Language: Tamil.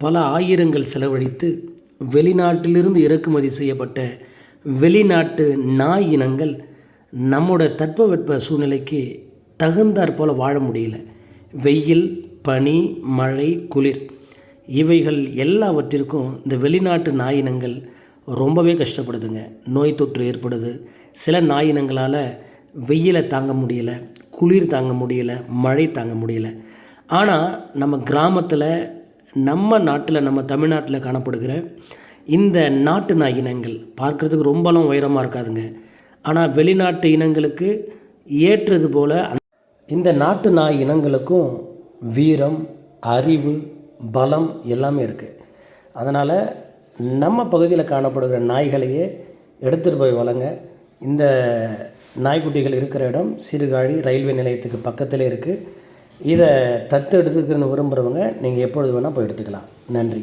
பல ஆயிரங்கள் செலவழித்து வெளிநாட்டிலிருந்து இறக்குமதி செய்யப்பட்ட வெளிநாட்டு நாய் இனங்கள் நம்மோட தட்பவெட்ப சூழ்நிலைக்கு தகுந்தாற் போல் வாழ முடியல. வெயில் பனி மழை குளிர் இவைகள் எல்லாவற்றிற்கும் இந்த வெளிநாட்டு நாயினங்கள் ரொம்பவே கஷ்டப்படுதுங்க. நோய் தொற்று ஏற்படுது. சில நாயினங்களால் வெயிலை தாங்க முடியல குளிர் தாங்க முடியல மழை தாங்க முடியல. ஆனால் நம்ம கிராமத்தில் நம்ம நாட்டில் நம்ம தமிழ்நாட்டில் காணப்படுகிற இந்த நாட்டு நாய் இனங்கள் பார்க்குறதுக்கு ரொம்பலாம் உயரமாக இருக்காதுங்க. ஆனால் வெளிநாட்டு இனங்களுக்கு ஏற்றது போல் இந்த நாட்டு நாய் இனங்களுக்கும் வீரம் அறிவு பலம் எல்லாமே இருக்குது அதனால் நம்ம பகுதியில் காணப்படுகிற நாய்களையே எடுத்துகிட்டு போய் வளங்க. இந்த நாய்க்குட்டிகள் இருக்கிற இடம் சீர்காழி ரயில்வே நிலையத்துக்கு பக்கத்தில் இருக்குது இதை தத்து எடுத்துக்கணும்னு விரும்புகிறவங்க நீங்கள் எப்பொழுது வேணால் போய் எடுத்துக்கலாம். நன்றி.